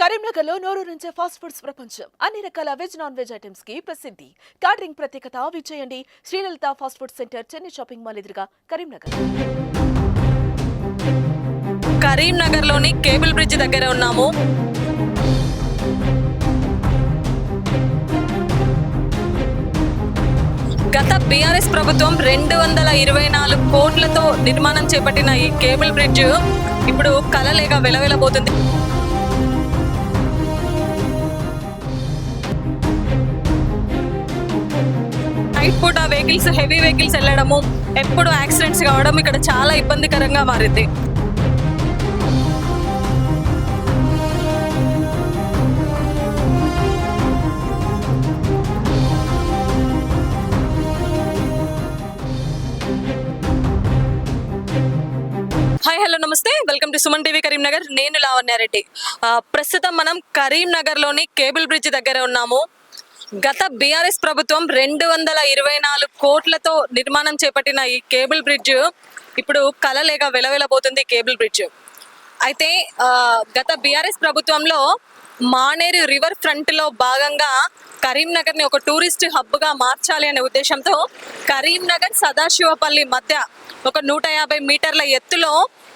కరీంనగర్లో నుంచే fast foods ప్రపంచం. అన్ని రకాల వెజ్ నాన్ వెజ్ ఐటమ్స్కి ప్రసిద్ధి. క్యాటరింగ్ ప్రత్యేకత విచేయండి Srilalitha fast food centre Chennai shopping mall ఎదురుగా కరీంనగర్. కరీంనగర్లోని కేబుల్ బ్రిడ్జ్ దగ్గర ఉన్నాము. గత బీఆర్ఎస్ ప్రభుత్వం రెండు వందల ఇరవై నాలుగు కోట్లతో నిర్మాణం చేపట్టిన ఈ కేబుల్ బ్రిడ్జ్ ఇప్పుడు కలలేగా వెలవెలబోతుంది. నైట్ పూట వెహికల్స్ హెవీ వెహికల్స్ వెళ్ళడము ఎప్పుడు యాక్సిడెంట్స్ కావడం ఇక్కడ చాలా ఇబ్బందికరంగా మారింది. హాయ్ హలో నమస్తే. Welcome to Suman TV Karimnagar. నేను లావణ్యారెడ్డి ప్రస్తుతం మనం కరీంనగర్లోని కేబుల్ బ్రిడ్జ్ దగ్గర ఉన్నాము. గత బీఆర్ఎస్ ప్రభుత్వం రెండు వందల ఇరవై నాలుగు కోట్లతో నిర్మాణం చేపట్టిన ఈ కేబుల్ బ్రిడ్జ్ ఇప్పుడు కలలేగా వెలవెలబోతుంది కేబుల్ బ్రిడ్జ్. అయితే ఆ, గత బీఆర్ఎస్ ప్రభుత్వంలో మానేరు రివర్ ఫ్రంట్లో భాగంగా కరీంనగర్ని ఒక టూరిస్ట్ హబ్గా మార్చాలి అనే ఉద్దేశంతో కరీంనగర్ సదాశివపల్లి మధ్య ఒక నూట యాభై మీటర్ల ఎత్తులో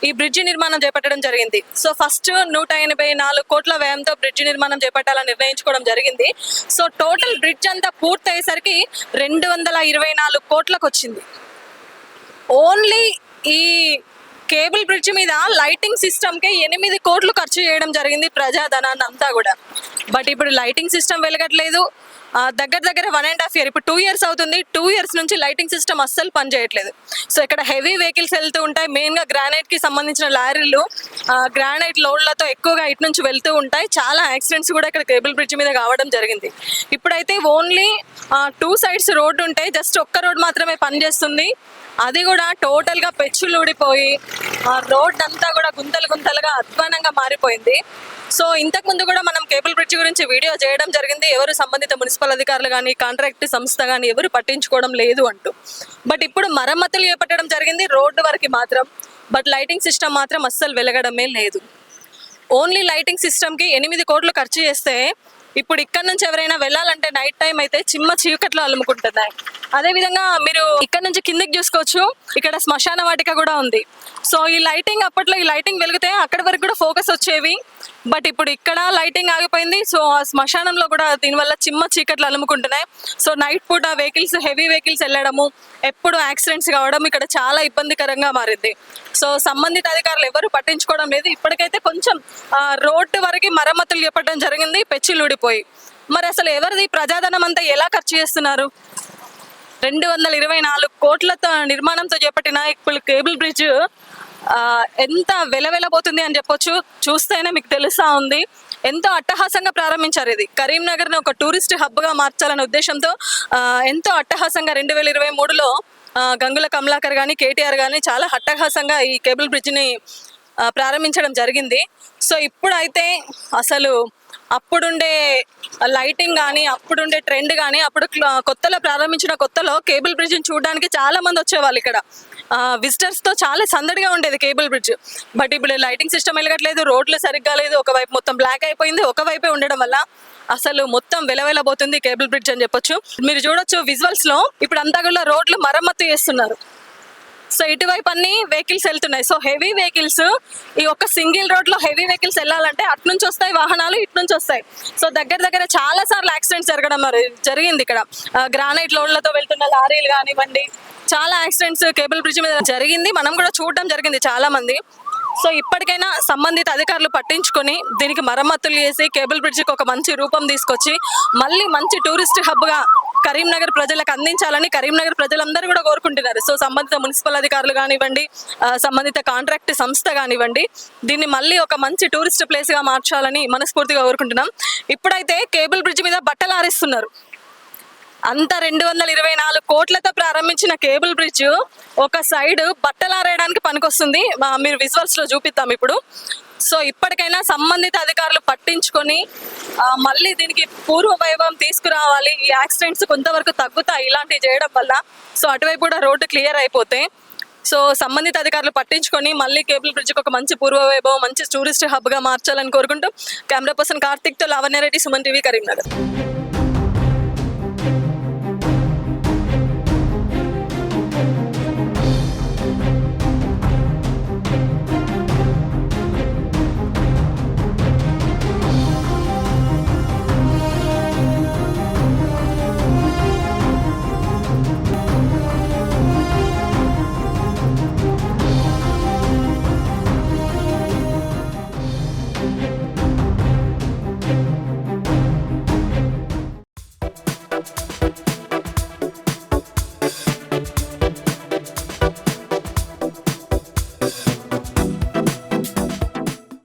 ఈ బ్రిడ్జి నిర్మాణం చేపట్టడం జరిగింది. సో ఫస్ట్ నూట ఎనభై నాలుగు కోట్ల వ్యయంతో బ్రిడ్జి నిర్మాణం చేపట్టాలని నిర్ణయించుకోవడం జరిగింది. సో టోటల్ బ్రిడ్జ్ అంతా పూర్తయ్యేసరికి రెండు వందల ఇరవై నాలుగు కోట్లకు వచ్చింది. ఓన్లీ ఈ కేబుల్ బ్రిడ్జ్ మీద లైటింగ్ సిస్టమ్కి ఎనిమిది కోట్లు ఖర్చు చేయడం జరిగింది ప్రజాధనాన్ని అంతా కూడా. బట్ ఇప్పుడు లైటింగ్ సిస్టమ్ వెలగట్లేదు. దగ్గర దగ్గర వన్ అండ్ హాఫ్ ఇయర్ ఇప్పుడు టూ ఇయర్స్ అవుతుంది. టూ ఇయర్స్ నుంచి లైటింగ్ సిస్టమ్ అస్సలు పనిచేయట్లేదు సో ఇక్కడ హెవీ వెహికల్స్ వెళ్తూ ఉంటాయి. మెయిన్గా గ్రానైట్కి సంబంధించిన లారీలు గ్రానైట్ లోడ్లతో ఎక్కువగా ఇటు నుంచి వెళ్తూ ఉంటాయి. చాలా యాక్సిడెంట్స్ కూడా ఇక్కడ కేబుల్ బ్రిడ్జ్ మీద కావడం జరిగింది. ఇప్పుడైతే ఓన్లీ టూ సైడ్స్ రోడ్డు ఉంటాయి. జస్ట్ ఒక్క రోడ్ మాత్రమే పనిచేస్తుంది. అది కూడా టోటల్గా పెచ్చులు ఊడిపోయి ఆ రోడ్ అంతా కూడా గుంతలు గుంతలుగా అధ్వానంగా మారిపోయింది. సో ఇంతకు ముందు కూడా మనం కేబుల్ బ్రిడ్జ్ గురించి వీడియో చేయడం జరిగింది. ఎవరు సంబంధిత మున్సిపల్ అధికారులు కానీ కాంట్రాక్ట్ సంస్థ కానీ ఎవరు పట్టించుకోవడం లేదు అంటూ. బట్ ఇప్పుడు మరమ్మతులు చేపట్టడం జరిగింది రోడ్డు వరకు మాత్రం. బట్ లైటింగ్ సిస్టమ్ మాత్రం అస్సలు వెలగడమే లేదు. ఓన్లీ లైటింగ్ సిస్టమ్కి ఎనిమిది కోట్లు ఖర్చు చేస్తే ఇప్పుడు ఇక్కడ నుంచి ఎవరైనా వెళ్ళాలంటే నైట్ టైం అయితే చిమ్మ చీకట్లో అలుముకుంటున్నాయి అదే విధంగా మీరు ఇక్కడ నుంచి కిందకి చూసుకోవచ్చు. ఇక్కడ శ్మశాన వాటిక కూడా ఉంది. సో ఈ లైటింగ్ అప్పట్లో ఈ లైటింగ్ వెలిగితే అక్కడి వరకు కూడా ఫోకస్ వచ్చేవి. బట్ ఇప్పుడు ఇక్కడ లైటింగ్ ఆగిపోయింది. సో ఆ శ్మశానంలో కూడా దీనివల్ల చిమ్మ చీకట్లు అలుముకుంటున్నాయి. సో నైట్ పూట వెహికల్స్ హెవీ వెహికల్స్ వెళ్ళడము ఎప్పుడు యాక్సిడెంట్స్ కావడం ఇక్కడ చాలా ఇబ్బందికరంగా మారింది. సో సంబంధిత అధికారులు ఎవరు పట్టించుకోవడం లేదు. ఇప్పటికైతే కొంచెం రోడ్డు వరకు మరమ్మతులు చెప్పడం జరిగింది. పెచ్చిలు ఊడిపోయి. మరి అసలు ఎవరిది? ప్రజాధనం అంతా ఎలా ఖర్చు చేస్తున్నారు? రెండు వందల ఇరవై నాలుగు కోట్లతో నిర్మాణంతో చేపట్టిన ఇప్పుడు కేబుల్ బ్రిడ్జ్ ఎంత వెలవెలబోతుంది అని చెప్పొచ్చు. చూస్తేనే మీకు తెలుసా ఉంది. ఎంతో అట్టహాసంగా ప్రారంభించారు ఇది. కరీంనగర్ని ఒక టూరిస్ట్ హబ్గా మార్చాలనే ఉద్దేశంతో ఎంతో అట్టహాసంగా రెండు వేల ఇరవై మూడులో గంగుల కమలాకర్ కానీ కేటీఆర్ కానీ చాలా అట్టహాసంగా ఈ కేబుల్ బ్రిడ్జ్ని ప్రారంభించడం జరిగింది. సో ఇప్పుడైతే అసలు అప్పుడుండే లైటింగ్ కానీ అప్పుడుండే ట్రెండ్ కానీ అప్పుడు కొత్తలో ప్రారంభించిన కొత్తలో కేబుల్ బ్రిడ్జ్ని చూడడానికి చాలా మంది వచ్చేవాళ్ళు ఇక్కడ. విజిటర్స్తో చాలా సందడిగా ఉండేది కేబుల్ బ్రిడ్జ్. బట్ ఇప్పుడు లైటింగ్ సిస్టమ్ వెళ్ళగట్లేదు రోడ్లు సరిగ్గా లేదు ఒకవైపు మొత్తం బ్లాక్ అయిపోయింది ఒకవైపే ఉండడం వల్ల అసలు మొత్తం వెలవెలబోతుంది కేబుల్ బ్రిడ్జ్ అని చెప్పొచ్చు. మీరు చూడొచ్చు విజువల్స్లో ఇప్పుడు అంతా కూడా రోడ్లు మరమ్మతు చేస్తున్నారు. సో ఇటువైపు అన్ని వెహికల్స్ వెళ్తున్నాయి. సో హెవీ వెహికల్స్ ఈ ఒక్క సింగిల్ రోడ్లో హెవీ వెహికల్స్ వెళ్ళాలంటే అటు నుంచి వస్తాయి వాహనాలు ఇటు నుంచి వస్తాయి. సో దగ్గర దగ్గర చాలా సార్లు యాక్సిడెంట్స్ జరగడం జరిగింది ఇక్కడ. గ్రానైట్ లోడ్లతో వెళ్తున్న లారీలు కానివ్వండి చాలా యాక్సిడెంట్స్ కేబుల్ బ్రిడ్జ్ మీద జరిగింది. మనం కూడా చూడడం జరిగింది చాలా మంది సో ఇప్పటికైనా సంబంధిత అధికారులు పట్టించుకొని దీనికి మరమ్మతులు చేసి కేబుల్ బ్రిడ్జ్కి ఒక మంచి రూపం తీసుకొచ్చి మళ్ళీ మంచి టూరిస్ట్ హబ్గా కరీంనగర్ ప్రజలకు అందించాలని కరీంనగర్ ప్రజలందరూ కూడా కోరుకుంటున్నారు. సో సంబంధిత మున్సిపల్ అధికారులు కానివ్వండి సంబంధిత కాంట్రాక్ట్ సంస్థ కానివ్వండి దీన్ని మళ్ళీ ఒక మంచి టూరిస్ట్ ప్లేస్గా మార్చాలని మనస్ఫూర్తిగా కోరుకుంటున్నాం. ఇప్పుడైతే కేబుల్ బ్రిడ్జ్ మీద బట్టలు ఆరేస్తున్నారు. అంత రెండు వందల ఇరవై నాలుగు కోట్లతో ప్రారంభించిన కేబుల్ బ్రిడ్జ్ ఒక సైడ్ బట్టలు ఆరేయడానికి పనికొస్తుంది మీరు విజువల్స్లో చూపిద్దాం ఇప్పుడు. సో ఇప్పటికైనా సంబంధిత అధికారులు పట్టించుకొని మళ్ళీ దీనికి పూర్వ వైభవం తీసుకురావాలి. ఈ యాక్సిడెంట్స్ కొంతవరకు తగ్గుతాయి ఇలాంటివి చేయడం వల్ల. సో అటువైపు కూడా రోడ్డు క్లియర్ అయిపోతే. సో సంబంధిత అధికారులు పట్టించుకొని మళ్ళీ కేబుల్ బ్రిడ్జ్కి ఒక మంచి పూర్వ వైభవం మంచి టూరిస్ట్ హబ్గా మార్చాలని కోరుకుంటూ. కెమెరా పర్సన్ కార్తిక్తో లావణ్యారెడ్డి సుమన్ టీవీ కరీంనగర్.